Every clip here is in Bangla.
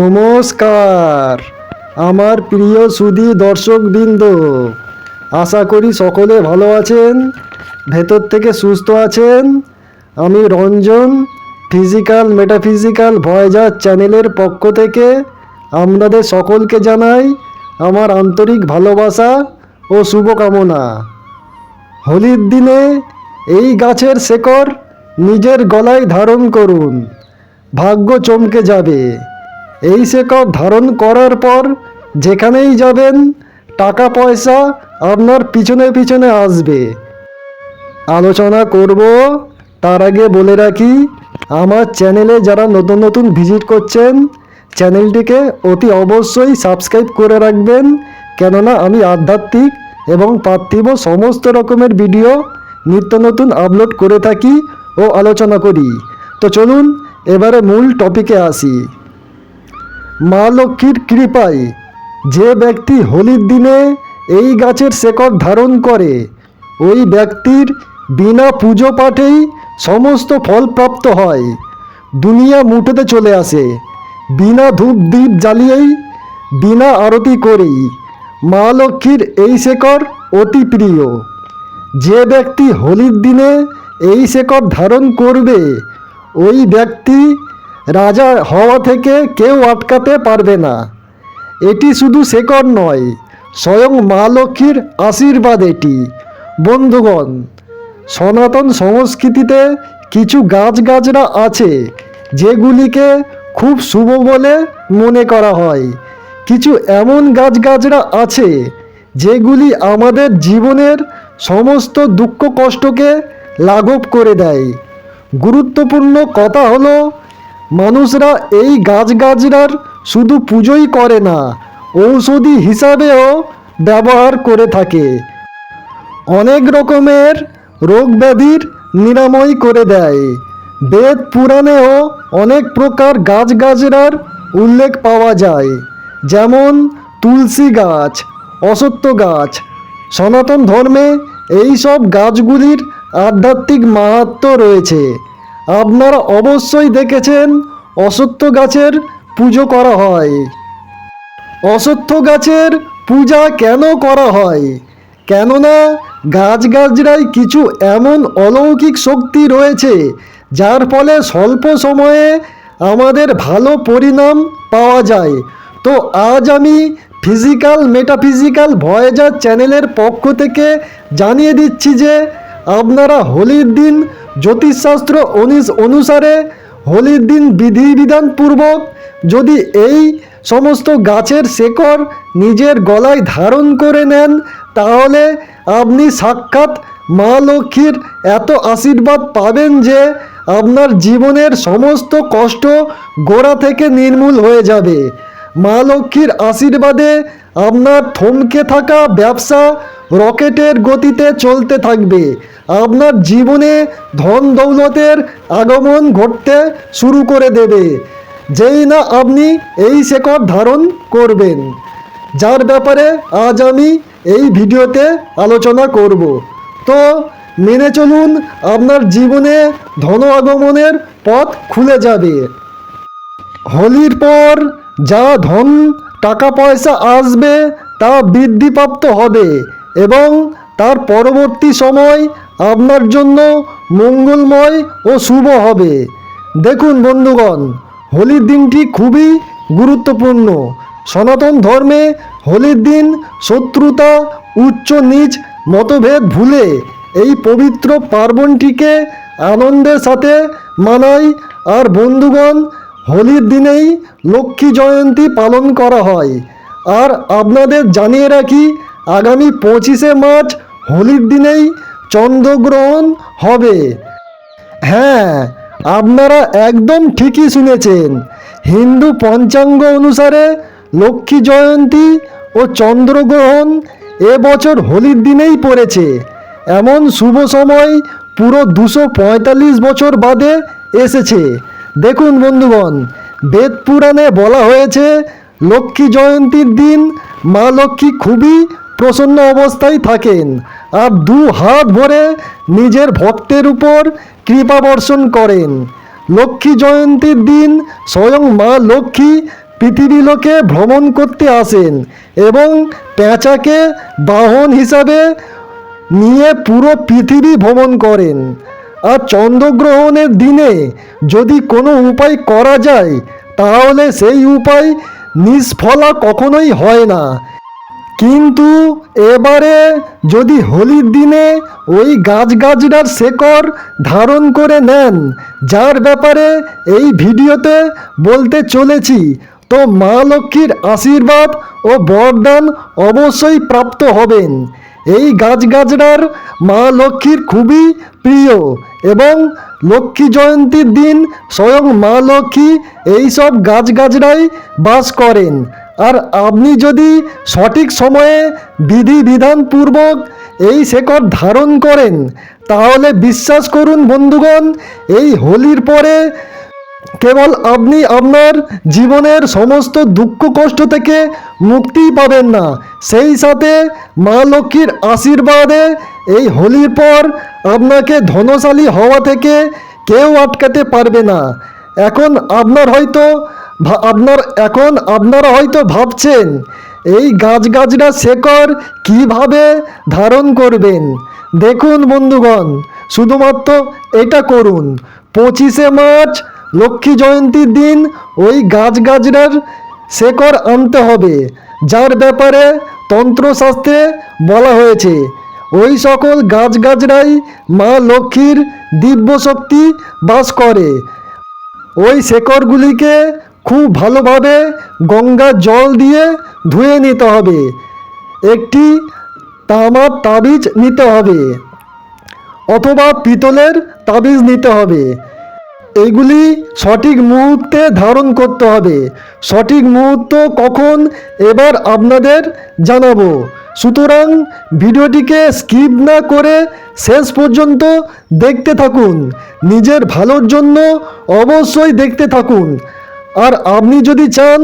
নমস্কার। আমার প্রিয় সুদী দর্শকবৃন্দ, আশা করি সকলে ভালো আছেন, ভেতর থেকে সুস্থ আছেন। আমি রঞ্জন ফিজিক্যাল মেটাফিজিক্যাল ভয়েজার চ্যানেলের পক্ষ থেকে আপনাদের সকলকে জানাই আমার আন্তরিক ভালোবাসা ও শুভকামনা। হোলির দিনে এই গাছের শেকড় নিজের গলায় ধারণ করুন। ভাগ্য চমকে যাবে। এই শেকড় ধারণ করার পর যেখানেই যাবেন, টাকা পয়সা আপনার পিছনে পিছনে আসবে। আলোচনা করব, তার আগে বলে রাখি, আমার চ্যানেলে যারা নতুন নতুন ভিজিট করছেন, চ্যানেলটিকে অতি অবশ্যই সাবস্ক্রাইব করে রাখবেন, কেননা আমি আধ্যাত্মিক এবং পার্থিব সমস্ত রকমের ভিডিও নিত্য নতুন আপলোড করে থাকি ও আলোচনা করি। তো চলুন, এবারে মূল টপিকে আসি। মা লক্ষ্মীর কৃপায় যে ব্যক্তি হোলির দিনে এই গাছের শেকড় ধারণ করে, ওই ব্যক্তির বিনা পুজো পাঠেই সমস্ত ফল প্রাপ্ত হয়। দুনিয়া মুঠোতে চলে আসে। বিনা ধূপ দ্বীপ জ্বালিয়েই, বিনা আরতি করেই মা লক্ষ্মীর এই শেকড় অতি প্রিয়। যে ব্যক্তি হোলির দিনে এই শেকড় ধারণ করবে, ওই ব্যক্তি রাজা হওয়া থেকে কেউ আটকাতে পারবে না। এটি শুধু শেকড় নয়, স্বয়ং মা লক্ষ্মীর আশীর্বাদ এটি। বন্ধুগণ, সনাতন সংস্কৃতিতে কিছু গাছগাছরা আছে, যেগুলিকে খুব শুভ বলে মনে করা হয়। কিছু এমন গাছগাছরা আছে, যেগুলি আমাদের জীবনের সমস্ত দুঃখ কষ্টকে লাঘব করে দেয়। গুরুত্বপূর্ণ কথা হলো মানুষরা এই গাছগাছরার শুধু পুজোই করে না, ঔষধি হিসাবেও ব্যবহার করে থাকে। অনেক রকমের রোগ ব্যাধির নিরাময় করে দেয়। বেদ পুরাণেও অনেক প্রকার গাছগাছরার উল্লেখ পাওয়া যায়, যেমন তুলসী গাছ অসত্য গাছ। সনাতন ধর্মে এই সব গাছগুলির আধ্যাত্মিক মাহাত্ম্য রয়েছে। আপনারা অবশ্যই দেখেছেন অসত্য গাছের পুজো করা হয়। অসত্য গাছের পূজা কেন করা হয়? কেননা গাছগাছরায় কিছু এমন অলৌকিক শক্তি রয়েছে, যার ফলে স্বল্প সময়ে আমাদের ভালো পরিণাম পাওয়া যায়। তো আজ আমি ফিজিক্যাল, মেটাফিজিক্যাল ভয়েজার চ্যানেলের পক্ষ থেকে জানিয়ে দিচ্ছি যে আপনারা হোলির দিন জ্যোতিষশাস্ত্র অনুস- অনুসারে হোলির দিন বিধিবিধান পূর্বক যদি এই সমস্ত গাছের শেকড় নিজের গলায় ধারণ করে নেন, তাহলে আপনি সাক্ষাৎ মা লক্ষ্মীর এত আশীর্বাদ পাবেন যে আপনার জীবনের সমস্ত কষ্ট গোড়া থেকে নির্মূল হয়ে যাবে। মা লক্ষ্মীর আশীর্বাদে আপনার থমকে থাকা ব্যবসা রকেটের গতিতে চলতে থাকবে। আপনার জীবনে ধন দৌলতের আগমন ঘটতে শুরু করে দেবে। যেই না আপনি এই শেকড় ধারণ করবেন। যার ব্যাপারে আজ আমি এই ভিডিওতে আলোচনা করব। তো মেনে চলুন আপনার জীবনে ধন আগমনের পথ খুলে যাবে। হোলির পর যা ধন টাকা পয়সা আসবে তা বৃদ্ধিপ্রাপ্ত হবে। এবং তার পরবর্তী সময় আপনার জন্য মঙ্গলময় ও শুভ হবে। দেখুন বন্ধুগণ, হোলির দিনটি খুবই গুরুত্বপূর্ণ। সনাতন ধর্মে হোলির দিন শত্রুতা, উচ্চ নিচ, মতভেদ ভুলে এই পবিত্র পার্বণটিকে আনন্দের সাথে মানায় আর বন্ধুগণ, হোলির দিনেই লক্ষ্মী জয়ন্তী পালন করা হয়। আর আপনাদের জানিয়ে রাখি আগামী পঁচিশে মার্চ হোলির দিনেই চন্দ্রগ্রহণ হবে। হ্যাঁ আপনারা একদম ঠিকই শুনেছেন। হিন্দু পঞ্চাঙ্গ অনুসারে লক্ষ্মী জয়ন্তী ও চন্দ্রগ্রহণ এবছর হোলির দিনেই পড়েছে। এমন শুভ সময় পুরো দুশো পঁয়তাল্লিশ বছর বাদে এসেছে। দেখুন বন্ধুগণ বেদ পুরাণে বলা হয়েছে, লক্ষ্মী জয়ন্তীর দিন মা লক্ষ্মী খুবই প্রসন্ন অবস্থায় থাকেন আর দু হাত ভরে নিজের ভক্তের উপর কৃপা বর্ষণ করেন। লক্ষ্মী জয়ন্তীর দিন স্বয়ং মা লক্ষ্মী পৃথিবী লোকে ভ্রমণ করতে আসেন এবং পেঁচাকে বাহন হিসাবে নিয়ে পুরো পৃথিবী ভ্রমণ করেন। আর চন্দ্রগ্রহণের দিনে যদি কোনো উপায় করা যায়, তাহলে সেই উপায় নিষ্ফলা কখনোই হয় না। কিন্তু এবারে যদি হোলির দিনে ওই গাছ গাছগাছড়ার শেকড় ধারণ করে নেন, যার ব্যাপারে এই ভিডিওতে বলতে চলেছি, তো মা লক্ষ্মীর আশীর্বাদ ও বরদান অবশ্যই প্রাপ্ত হবেন। এই গাছগাছড়ার মা লক্ষ্মীর খুবই প্রিয় এবং লক্ষ্মী জয়ন্তীর দিন স্বয়ং মা লক্ষ্মী এই সব গাছগাছড়াই বাস করেন। আর আপনি যদি সঠিক সময়ে বিধি বিধানপূর্বক এই শেকড় ধারণ করেন, তাহলে বিশ্বাস করুন বন্ধুগণ, এই হোলির পরে কেবল আপনি আপনার জীবনের সমস্ত দুঃখ কষ্ট থেকে মুক্তি পাবেন না। সেই সাথে মা লক্ষ্মীর আশীর্বাদে এই হোলির পর আপনাকে ধনশালী হওয়া থেকে কেউ আটকাতে পারবে না। এখন আপনার হয়তো আপনার, এখন আপনারা হয়তো ভাবছেন, এই গাছগাছরা শেকড় কীভাবে ধারণ করবেন? দেখুন বন্ধুগণ, শুধুমাত্র এটা করুন। পঁচিশে মার্চ, লক্ষ্মী জয়ন্তীর দিন ওই গাছগাছড়ার শেকড় আনতে হবে, যার ব্যাপারে তন্ত্রশাস্ত্রে বলা হয়েছে, ওই সকল গাছগাছড়াই মা লক্ষ্মীর দিব্য শক্তি বাস করে। ওই শেকড়গুলিকে খুব ভালোভাবে গঙ্গা জল দিয়ে ধুয়ে নিতে হবে। একটি তামার তাবিজ নিতে হবে অথবা পিতলের তাবিজ নিতে হবে। এইগুলি সঠিক মুহূর্তে ধারণ করতে হবে। সঠিক মুহূর্ত কখন এবার আপনাদের জানাব। সুতরাং ভিডিওটিকে স্কিপ না করে শেষ পর্যন্ত দেখতে থাকুন। নিজের ভালোর জন্য অবশ্যই দেখতে থাকুন। আর আপনি যদি চান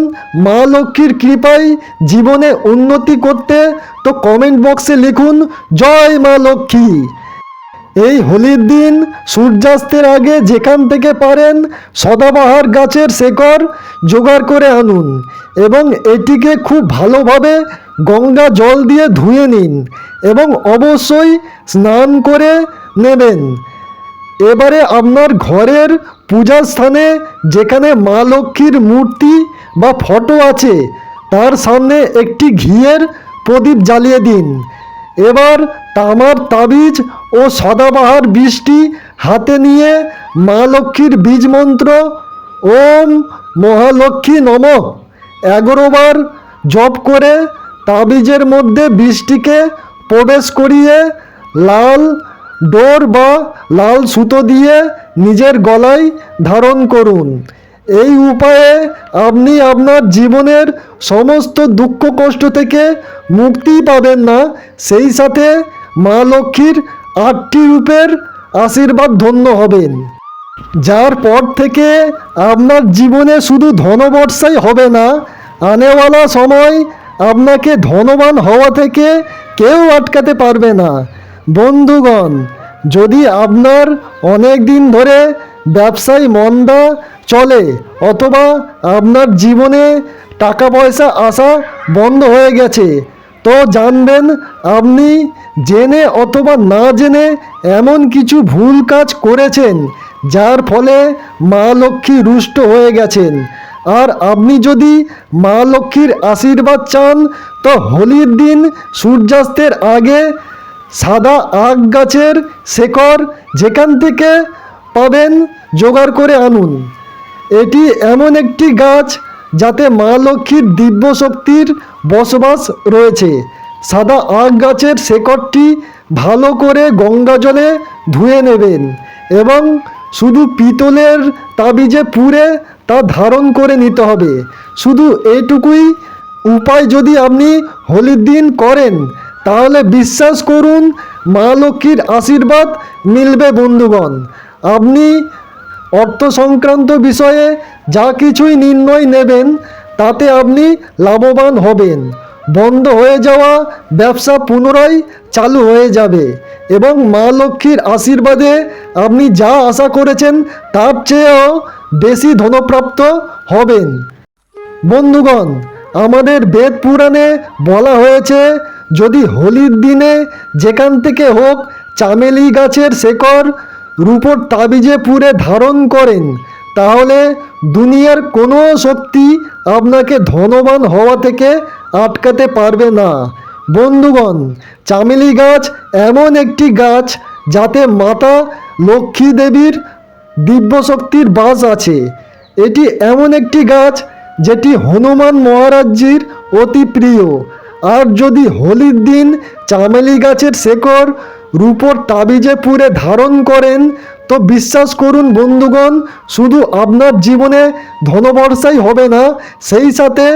মা লক্ষ্মীর কৃপায় জীবনে উন্নতি করতে, তো কমেন্ট বক্সে লিখুন, জয় মা লক্ষ্মী। এই হোলির দিন সূর্যাস্তের আগে যেখান থেকে পারেন সদাবাহার গাছের শেকড় জোগাড় করে আনুন এবং এটিকে খুব ভালোভাবে গঙ্গা জল দিয়ে ধুয়ে নিন এবং অবশ্যই স্নান করে নেবেন। এবারে আপনার ঘরের পূজার স্থানে যেখানে মা লক্ষ্মীর মূর্তি বা ফটো আছে, তার সামনে একটি ঘিয়ের প্রদীপ জ্বালিয়ে দিন। এবার তামার তাবিজ ও সদাবাহার বৃষ্টি হাতে নিয়ে মা লক্ষ্মীর বীজ মন্ত্র, ওম মহালক্ষ্মী নম। এগারোবার জপ করে তাবিজের মধ্যে বৃষ্টিকে প্রবেশ করিয়ে লাল ডোর বা লাল সুতো দিয়ে নিজের গলায় ধারণ করুন। এই উপায়ে আপনি আপনার জীবনের সমস্ত দুঃখ কষ্ট থেকে মুক্তি পাবেন না। সেই সাথে মা লক্ষ্মীর আটটি রূপের আশীর্বাদ ধন্য হবেন। যার পর থেকে আপনার জীবনে শুধু ধনবর্ষাই হবে না, আনেওয়ালা সময় আপনাকে ধনবান হওয়া থেকে কেউ আটকাতে পারবে না। বন্ধুগণ, যদি আপনার অনেক দিন ধরে ব্যবসায় মন্দা চলে অথবা আপনার জীবনে টাকা পয়সা আসা বন্ধ হয়ে গেছে, তো জানবেন আপনি জেনে অথবা না জেনে এমন কিছু ভুল কাজ করেছেন, যার ফলে মা লক্ষ্মী রুষ্ট হয়ে গেছেন। আর আপনি যদি মা লক্ষ্মীর আশীর্বাদ চান, তো হোলির দিন সূর্যাস্তের আগে সাদা আখ গাছের শেকড় যেখান থেকে পাবেন জোগাড় করে আনুন। এটি এমন একটি গাছ যাতে মা লক্ষ্মীর দিব্য শক্তির বসবাস রয়েছে। সাদা আখ গাছের শেকড়টি ভালো করে গঙ্গা জলে ধুয়ে নেবেন এবং শুধু পিতলের তাবিজে পুড়ে তা ধারণ করে নিতে হবে। শুধু এইটুকুই উপায় যদি আপনি হোলির দিন করেন তাহলে বিশ্বাস করুন, মা লক্ষ্মীর আশীর্বাদ মিলবে বন্ধুগণ। আপনি অর্থ সংক্রান্ত বিষয়ে যা কিছুই নির্ণয় নেবেন, তাতে আপনি লাভবান হবেন। বন্ধ হয়ে যাওয়া ব্যবসা পুনরায় চালু হয়ে যাবে এবং মা লক্ষ্মীর আশীর্বাদে আপনি যা আশা করেছেন, তার চেয়েও বেশি ধনপ্রাপ্ত হবেন। বন্ধুগণ, আমাদের বেদ পুরাণে বলা হয়েছে যদি হোলির দিনে যেখান থেকে হোক চামেলি গাছের শেকড় রূপর তাবিজে পুরে ধারণ করেন, তাহলে দুনিয়ার কোনো শক্তি আপনাকে ধনবান হওয়া থেকে আটকাতে পারবে না। বন্ধুগণ, চামেলি গাছ এমন একটি গাছ যাতে মাতা লক্ষ্মী দেবীর দিব্য শক্তির বাস আছে। এটি এমন একটি গাছ যেটি হনুমান মহারাজ্যের অতি প্রিয়। আর যদি হোলির দিন চামেলি গাছের শেকড় রূপর তাবিজে পুরে ধারণ করেন, তো বিশ্বাস করুন বন্ধুগণ, শুধু আপনার জীবনে ধনবর্ষাই হবে না, সেই সাথে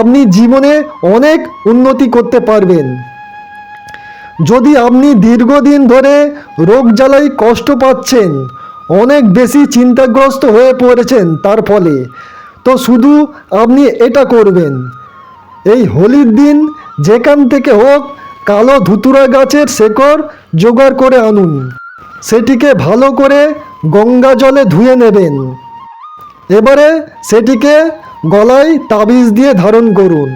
আপনি জীবনে অনেক উন্নতি করতে পারবেন। যদি আপনি দীর্ঘদিন ধরে রোগ জ্বালায় কষ্ট পাচ্ছেন, অনেক বেশি চিন্তাগ্রস্ত হয়ে পড়েছেন তার ফলে, তো শুধু আপনি এটা করবেন। এই হোলির দিন যেখান থেকে হোক কালো ধুতুরা গাছের শেকড় জোগাড় করে আনুন। সেটিকে ভালো করে গঙ্গা জলে ধুয়ে নেবেন। এবারে সেটিকে গলায় তাবিজ দিয়ে ধারণ করুন।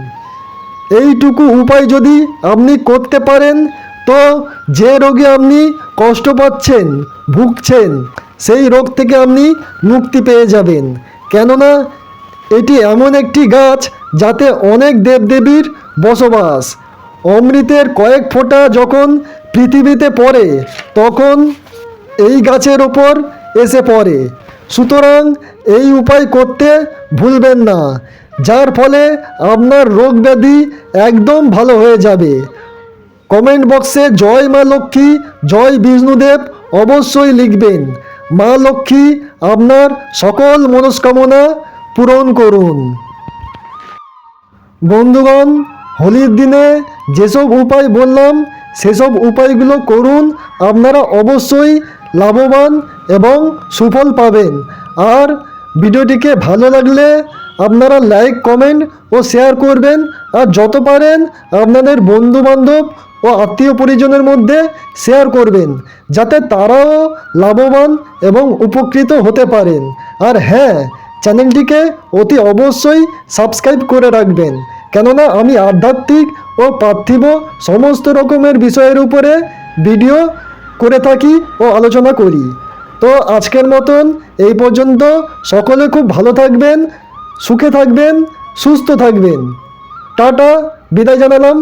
এইটুকু উপায় যদি আপনি করতে পারেন, তো যে রোগে আপনি কষ্ট পাচ্ছেন, ভুগছেন, সেই রোগ থেকে আপনি মুক্তি পেয়ে যাবেন। কেননা, এটি এমন একটি গাছ যাতে অনেক দেবদেবীর বসবাস। অমৃতের কয়েক ফোঁটা যখন পৃথিবীতে পড়ে, তখন এই গাছের ওপর এসে পড়ে। সুতরাং এই উপায় করতে ভুলবেন না, যার ফলে আপনার রোগ ব্যাধি একদম ভালো হয়ে যাবে। কমেন্ট বক্সে জয় মা লক্ষ্মী, জয় বিষ্ণুদেব অবশ্যই লিখবেন। মা লক্ষ্মী, আপনার সকল মনস্কামনা পূরণ করুন। বন্ধুগণ, হোলির দিনে যেসব উপায় বললাম, সেসব উপায়গুলো করুন, আপনারা অবশ্যই লাভবান এবং সুফল পাবেন। আর ভিডিওটিকে ভালো লাগলে আপনারা লাইক, কমেন্ট ও শেয়ার করবেন। আর যত পারেন আপনাদের বন্ধুবান্ধব ও আত্মীয় পরিজনের মধ্যে শেয়ার করবেন, যাতে তারাও লাভবান এবং উপকৃত হতে পারেন। আর হ্যাঁ চ্যানেলটিকে অতি অবশ্যই সাবস্ক্রাইব করে রাখবেন। কেননা আমি আধ্যাত্মিক ও পার্থিব সমস্ত রকমের বিষয়ের উপরে ভিডিও করে থাকি ও আলোচনা করি। তো আজকের মতন এই পর্যন্ত সকলে খুব ভালো থাকবেন, সুখে থাকবেন, সুস্থ থাকবেন। টাটা, বিদায় জানালাম।